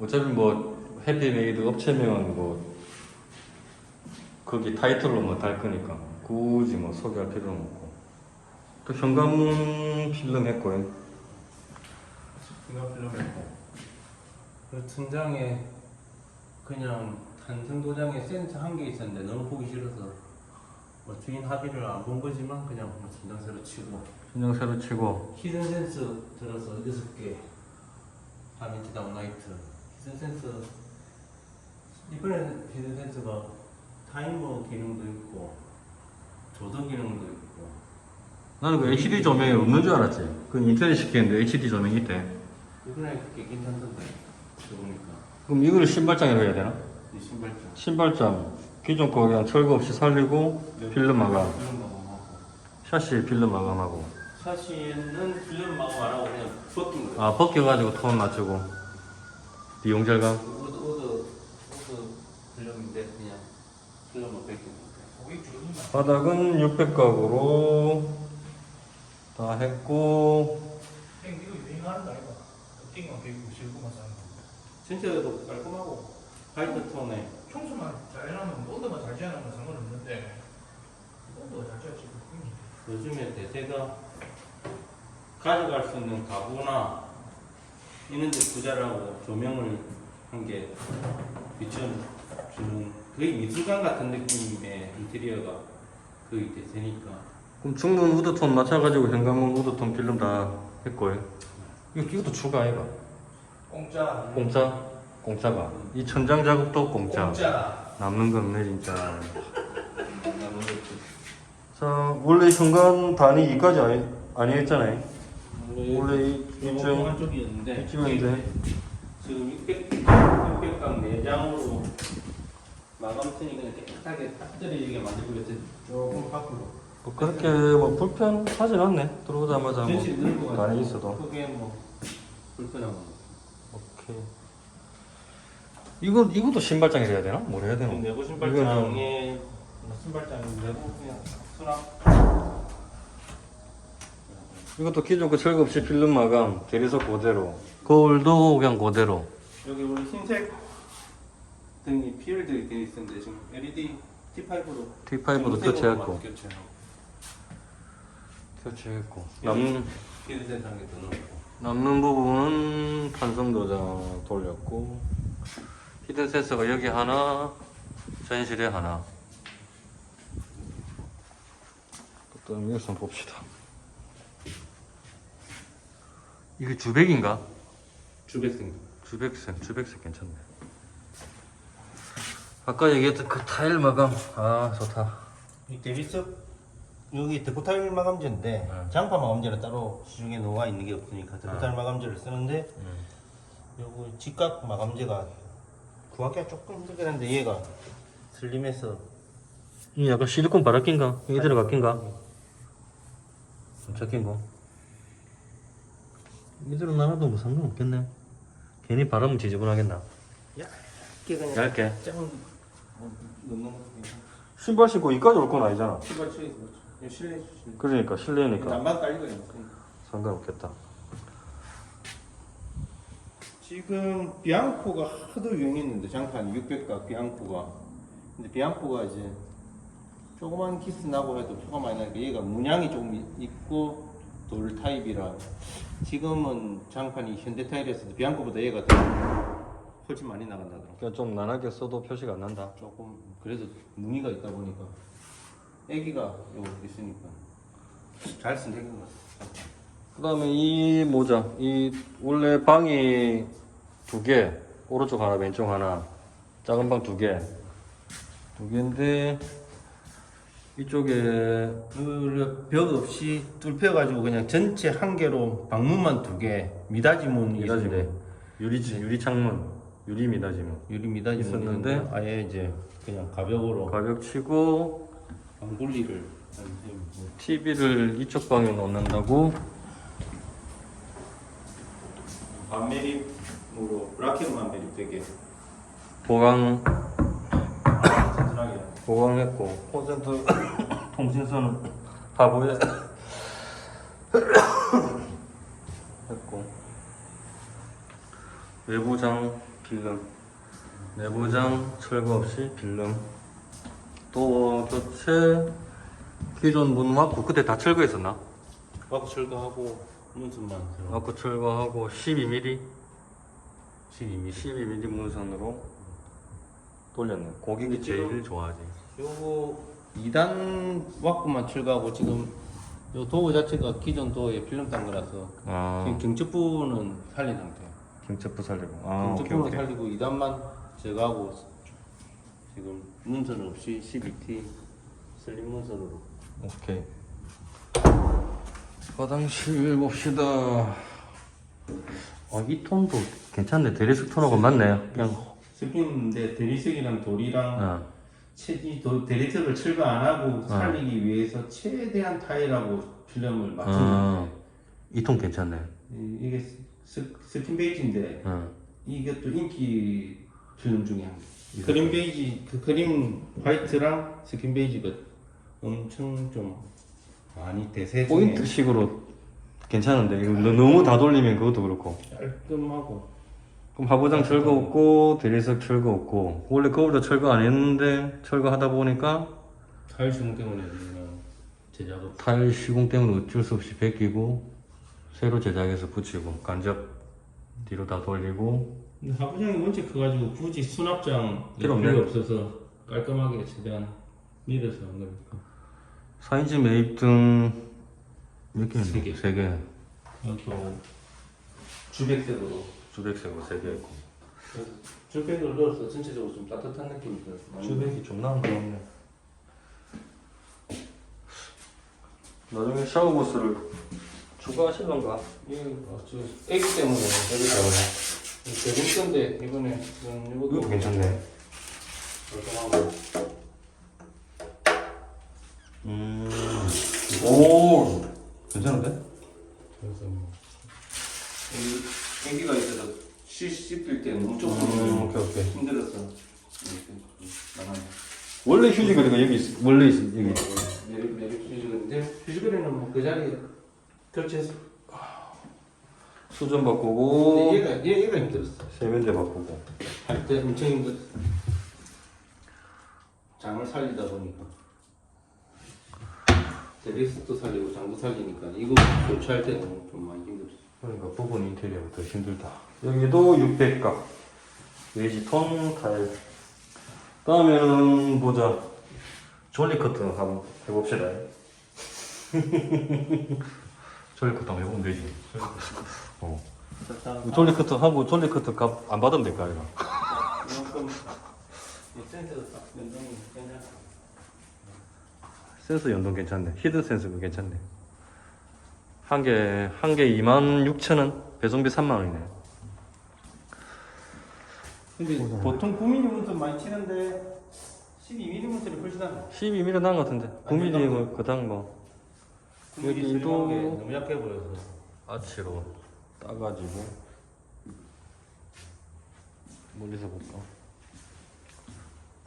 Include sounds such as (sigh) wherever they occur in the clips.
어차피 뭐 해피메이드 업체면 뭐 거기 타이틀로 뭐달 거니까 굳이 뭐 소개할 필요는 없고. 또 현관 필름 했고요. 이거 필름 했고. 그 천장에 그냥 단층 도장에 센서 한개 있었는데 너무 보기 싫어서 뭐 주인 합의를 안 본 거지만 그냥 뭐 천장 새로 치고. 신장 새로 치고. 히든 센서 들어서 여섯 개 다민치 다운라이트 이번에는 히든 센서가 타이머 기능도 있고 조도 기능도 있고. 나는 그 HD 조명이 없는 줄 알았지. 그 인터넷 시켰는데 HD 조명이 있대. 이번에 그게 괜찮던데 들어보니까. 그럼 이거를 신발장이라고 해야 되나? 이 신발장. 신발장. 기존 거 그냥 철거 없이 살리고 필름 마감 필름 마감하고. 샤시 필름 마감하고. 샤시는 필름 마감 안 하고 그냥 벗긴 거예요. 아 벗겨가지고 톤 맞추고 비용 절감 우드 우드 우드 필름인데 그냥 벗긴 거예요 바닥은 600각으로 다 했고 형 이거 유행하는 거 아이가? 어깨만 배우고 실고만 사는 거. 전체도 깔끔하고 화이트 톤에 청소만 잘 해놓으면 온도만 잘 지어놓으면 상관없는데 온도가 잘 지어지고 요즘에 대세가 가져갈 수 있는 가구나 이런 데 부자라고 조명을 한 게 비춰주는 거의 미술관 같은 느낌의 인테리어가 거의 대세니까. 그럼 중문 우드톤 맞춰가지고 현관문 우드톤 필름 다 했고요. 이거, 이것도 추가 아이가 공짜. 공짜? 공짜가. 이 천장 작업도 공짜. 공짜. 남는 거 없네 진짜. 자 원래 현관 단위 2까지 아니, 아니었잖아요 원래 이- 이쯤 한 쪽이었는데 이쯤인데. 지금 600, 600강 내장으로 마감 트니 그냥 깨끗하게 딱 떨어지게 만들고 있어요. 조금 밖으로. 뭐 그렇게 뭐 불편하진 않네. 들어오자마자 뭐 단위 있어도. 크게 뭐 불편한 거. 오케이. 이거 이것도 신발장이 돼야 되나? 뭘 해야 되나? 내부 이거는- 신발장에 신발장 내부 그냥 수납 이것도 기존 그 철거 없이 필름 마감 대리석 그대로. 거울도 그냥 그대로. 여기 우리 흰색 등이 필드 되어 있었는데 지금 LED T5로 T5도 교체했고. 교체했고. 남, 필드 세상에 더 넣고. 남는 부분은 탄성 도장 돌렸고 히든 센서가 여기 하나 전실에 하나. 또 여기서 한번 봅시다 이게 주백인가? 주백생 주백색 주백색 괜찮네 아까 얘기했던 그 타일 마감 아 좋다 이 데비스 여기 데코타일 마감제인데 네. 장파 마감제는 따로 시중에 나와 있는 게 없으니까 데코타일 네. 마감제를 쓰는데 요거 직각 마감제가 구하기가 조금 힘들긴 한데 얘가 슬림해서 이 약간 실리콘 바라낀가? 이게 들어가 낀가? 잡힌 거 이대로 나눠도 뭐 상관없겠네. 괜히 바람은 지저분하겠나? 얇게 그냥 얇게. 조금 신발 신고 이까지 올 건 아니잖아. 신발 쳐있어 이거 실내 실내 그러니까 실내니까. 난방 깔리거든요 상관없겠다. 지금 비앙코가 하도 유행했는데 장판 600가 비앙코가. 근데 비앙코가 이제 조그만 키스 나고 해도 표가 많이 나니까 얘가 문양이 좀 이- 있고 돌 타입이라 지금은 장판이 현대타일에서도 비앙코보다 얘가 더 훨씬 많이 나간다더라고. 그러니까 좀 난하게 써도 표시가 안 난다. 조금 그래도 무늬가 있다 보니까 애기가 요 있으니까 잘 쓴다는 것 같아. 그 다음에 이 모자 이 원래 방이 두 개 오른쪽 하나 왼쪽 하나 작은 방 두 개 두 개인데 이쪽에 그벽 없이 뚫혀가지고 그냥 전체 한 개로 방문만 두 개. 미닫이문. 있는데. 유리 유리 창문. 유리 미닫이문. 유리 미닫이문 있었는데 아예 이제 그냥 가벽으로. 가벽 치고 방 분리를 한 셈. TV를 이쪽 방에 넣는다고? 반매립으로 라켓 반매립 되게. 보강 보강했고. 콘센트 통신선은 다 보여 했고. 외부장 필름. 내부장 철거 없이 필름. 또 교체 기존 문 막고 그때 다 철거했었나? 와꾸 철거하고 문선만. 막고 철거하고 12mm 12mm. 12mm 문선으로 돌렸네. 고객이 제일 좋아하지. 요거 2단 와꾸만 철거하고 지금 요 도어 자체가 기존 도어에 필름 딴 거라서 아. 지금 경첩부는 살린 상태야. 경첩부 살리고. 아 오케이 경첩부는 오케이. 살리고 2단만 제거하고 지금 문선 없이 12T 슬림 문선으로. 오케이. 화장실 봅시다. 아 이 톤도 괜찮네. 대리석 톤하고 맞네 그냥 스핀인데 대리석이랑 돌이랑 어. 대리석을 철거 안 하고 어. 살리기 위해서 최대한 타일하고 필름을 맞춘 아. 건데 이톤 괜찮네 이- 이게 스, 스킨 베이지인데 어. 이것도 인기 필름 중에 한 개. 크림 베이지, 그 크림 화이트랑 스킨 베이지가 엄청 좀 많이 대세 중에 포인트식으로 괜찮은데 이거 너- 너무 다 돌리면 그것도 그렇고 깔끔하고 그럼 하부장 철거 없고 대리석 철거 없고 원래 거울도 철거 안 했는데 철거하다 보니까 타일 시공 때문에 제작업 타일 시공 때문에 어쩔 수 없이 벗기고 새로 제작해서 붙이고 간접 뒤로 다 돌리고 근데 하부장이 원체 커가지고 굳이 수납장 필요 없네. 필요 없어서 깔끔하게 최대한 밀어서 한 거니까 4인치 매입 등 몇 개? 세 개. 세 개. 또 주백색으로 주백색으로 세 개 있고. 주백을 넣어서 전체적으로 좀 따뜻한 느낌이 많이 주백이 좀 나은 거 같네. 나중에 샤워 부스를 추가하실런가? 이거 어, 저 애기 때문에 여기서 재밌던데 이번에 이것도 이것도 괜찮네. 깔끔하고 음. 오. 괜찮은데? 그래서 뭐 이 애기가 있어서 시 씹힐 때 엄청 음, 오케이, 오케이. 힘들었어 나만 원래 휴지거리가 여기 있, 원래 있, 여기. 매립 매립 휴지근인데 휴지근에는 뭐 그 자리에 겹쳐서. 수전 근데 바꾸고 얘가 얘, 얘가 힘들었어. 세면대 바꾸고. 할 때 엄청 힘들었어. 장을 살리다 보니까. 데리스도 살리고 장도 살리니까 이거 교체할 때는 좀 많이 힘들었어 그러니까 부분 인테리어가 더 힘들다. 여기도 600각. 베이지 톤 타일. 다음에는 보자. 졸리 커트 한번 해봅시다. (laughs) 졸리 커트 한번 해보면 되지. 어. 졸리 커트 하고 졸리 커트 값안 받으면 될까 이거. (laughs) 센서 연동 괜찮네. 히든 센서가 괜찮네. 한 개, 한 개 26,000원, 배송비 3만원이네. 근데 보통 9mm 많이 치는데 12mm 훨씬 안 12mm 나은 것 같은데. 9mm 뭐, 그 다음 뭐. 9mm 여기도- 너무 약해 보여서 아치로 따가지고. 멀리서 볼까?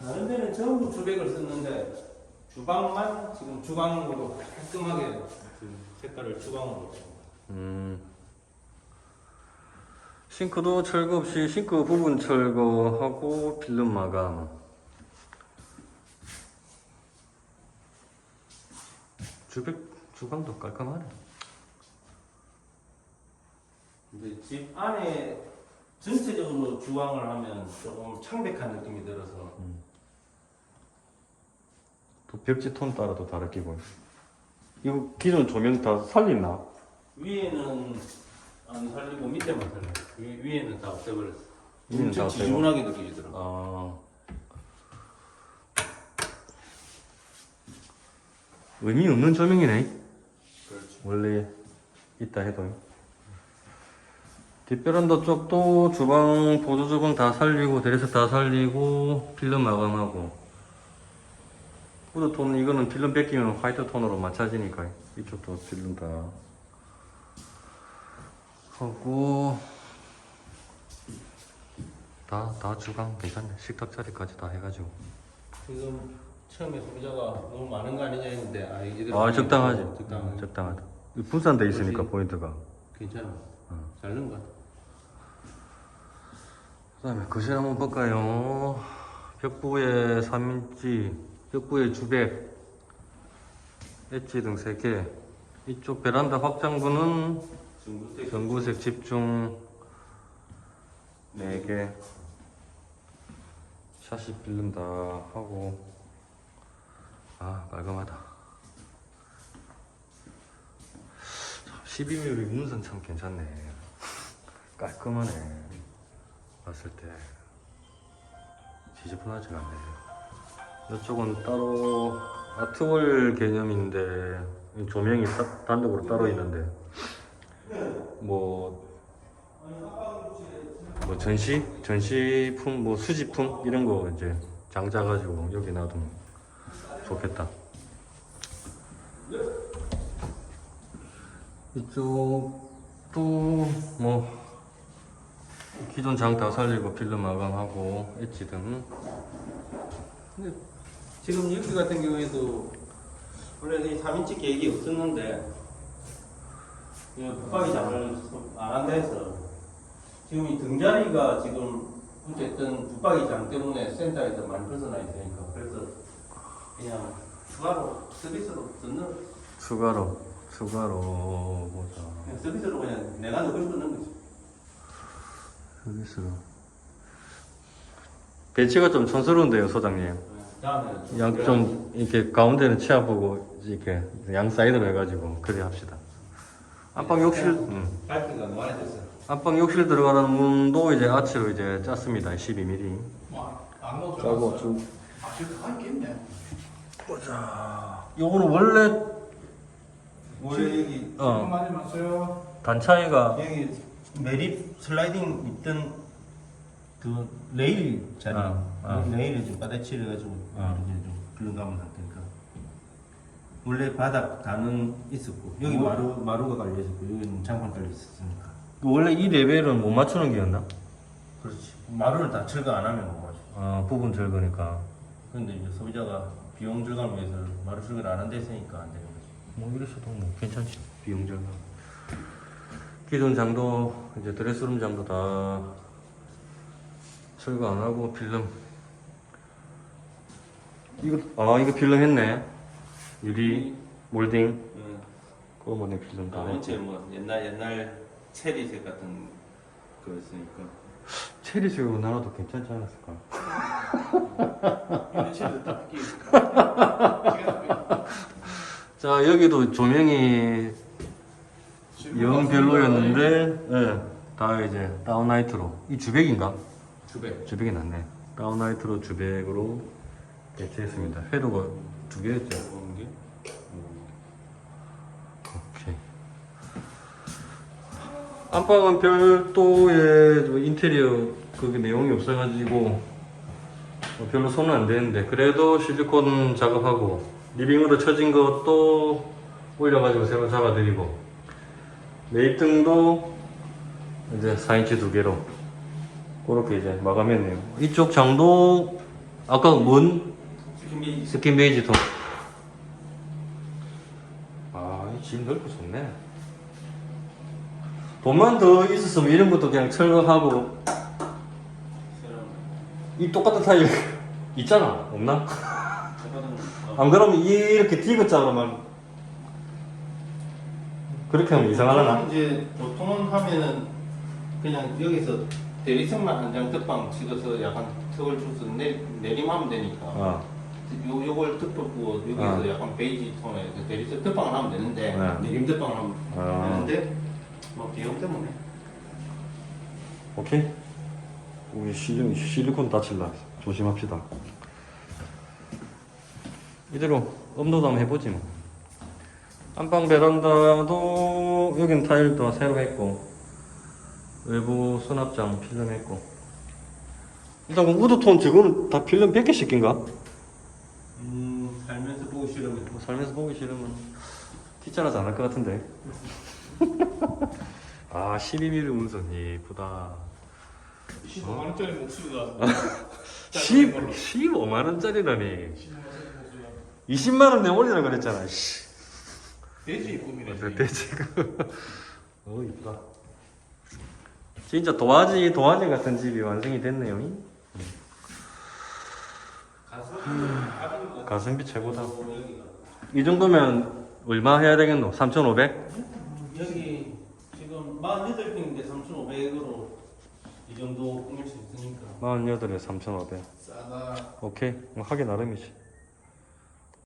다른 데는 전부 주백을 썼는데 주방만 지금 주방으로 깔끔하게 그 색깔을 주방으로 음. 싱크도 철거 없이 싱크 부분 철거하고 필름 마감. 주백 주방도 깔끔하네. 근데 집 안에 전체적으로 주방을 하면 조금 창백한 느낌이 들어서 또 벽지 톤 따라도 다르게 보여. 이거 기존 조명 다 살리나? 위에는 안 살리고 밑에만 살려 위, 위에는 다 없애버렸어 위에는 다 엄청 없애고. 지저분하게 느껴지더라고 아. 의미 없는 조명이네. 그렇죠 원래 있다 해도. 뒷베란다 쪽도 주방, 보조 주방 다 살리고, 대리석 다 살리고, 필름 마감하고. 후드톤, 이거는 필름 뺏기면 화이트 톤으로 맞춰지니까, 이쪽도 필름 다 하고, 다, 다 주방 괜찮네. 식탁 자리까지 다 해가지고. 지금 처음에 소비자가 너무 많은 거 아니냐 했는데 아 이들 아, 적당하지. 적당하지 어, 적당하다. 분산돼 있으니까 그렇지. 포인트가. 괜찮아 어. 잘 넣은 것 같아 그 다음에 거실 한번 볼까요? 벽부에 3인치, 벽부에 주백, 엣지 등 3개. 이쪽 베란다 확장부는 중국색 전구색 집중 4개. 샷이 빌른다 하고. 아, 깔끔하다. 12mm 문선 참 괜찮네. 깔끔하네. 봤을 때. 지저분하지가 않네. 이쪽은 따로 아트월 개념인데 이 조명이 따- 단독으로 따로 있는데 뭐, 뭐 전시? 전시품 뭐 수집품? 이런 거 이제 장자 가지고 여기 놔두면 좋겠다. 이쪽도 뭐 기존 장 다 살리고 필름 마감하고 엣지 등 지금 여기 같은 경우에도 원래 이 3인치 계획이 없었는데 이 붙박이 장을 안 한다 해서 지금 이 등자리가 지금 어쨌든 붙박이 장 때문에 센터에서 많이 벗어나 있으니까 그래서 그냥 추가로 서비스로 듣는 추가로 추가로 보자. 그냥 서비스로 그냥 내가 넣고 싶는 거지. 서비스로. 배치가 좀 촌스러운데요 소장님 양 좀 이렇게 가운데는 치아 보고 이렇게 양 사이드로 해가지고 그래 합시다. 안방 욕실? 음. 밝기가 노안해졌어. 안방 욕실 들어가는 문도 이제 아치로 이제 짰습니다. 12mm 뭐안 넣어도 짜고 쭉아다 있겠네. 보자. 요거는 원래 원래 여기 어. 마세요. 단차이가 여기 매립 슬라이딩 있던 그 레일 자리 아, 아. 레일을 좀 바닥칠 해 가지고 아. 이제 좀 불러가면 상태니까. 원래 바닥 단은 있었고 여기 뭐? 마루 마루가 깔려 있었고 여기는 장판 깔려 있었으니까. 원래 이 레벨은 못 맞추는 게였나? 그렇지. 마루를 다 철거 안 하면 못 맞아 아 부분 절거니까. 근데 이제 소비자가 비용 절감을 위해서 마루 철거를 안 한다 했으니까 안 되는 거지. 뭐 이랬어도 뭐 괜찮지. 비용 절감. 기존 장도 이제 드레스룸 장도 다 철거 안 하고 필름. 이거 아 이거 필름 했네. 유리 몰딩. 응. 꼬마네 필름 다 했지 뭐 옛날 옛날 체리색 같은 거였으니까. 체리색으로 나눠도 괜찮지 않았을까? 이런 (laughs) 자 여기도 조명이 영 별로였는데 예, 다 이제 다운라이트로. 이 주백인가? 주백. 주백이 낫네. 다운라이트로 주백으로 배치했습니다. 회로가 두 개였죠? 먹은 게 오케이. 안방은 별도의 뭐 인테리어 그게 내용이 없어가지고 뭐 별로 손은 안 되는데 그래도 실리콘 작업하고 리빙으로 쳐진 것도 올려가지고 새로 잡아드리고 매입등도 이제 4인치 두 개로 그렇게 이제 마감했네요 이쪽 장도 아까 뭔 스킨 베이지 통. 아, 이 집 넓고 좋네. 돈만 더 있었으면 이런 것도 그냥 철거하고 이 똑같은 타일 (laughs) 있잖아, 없나? 안 그러면 이렇게 디귿자로만 그렇게 하면 이상하려나? 이제 보통은 하면은 그냥 여기서 대리석만 한장 턱방 찍어서 약간 턱을 줘서 내, 내림하면 되니까 아, 요, 요걸 턱 뽑고 여기서 아. 약간 베이지 톤에 그 대리석 턱방을 하면 되는데 네. 내림 턱방을 하면 아. 되는데 뭐 비용 때문에 오케이. 우리 실리, 실리콘 다칠라. 조심합시다. 이대로 업로드 한번 해보지 뭐. 안방 베란다도 여긴 타일도 새로 했고 외부 수납장 필름 했고. 일단 그 우드톤 저거는 다 필름 100개씩 낀가? 음 살면서 보기 싫으면. 뭐 살면서 보기 싫으면 귀찮아서 안 할 것 같은데. (laughs) 아 12mm 운선. 이쁘다. 15만 원짜리 목수가 (laughs) 10, 15만원짜리라니. 20만원 내 올리라 그랬잖아. 씨. 돼지 꿈이네 어때 지금 어 이쁘다 진짜 도화지 도화지 같은 집이 완성이 됐네요. 가성비 최고다. 이 정도면 얼마 해야 되겠노? 3,500? 여기 지금 48평인데 3,500으로 이 정도 꾸밀 수 있으니까 48에 3,500. 싸다. 오케이. 뭐 하기 나름이지.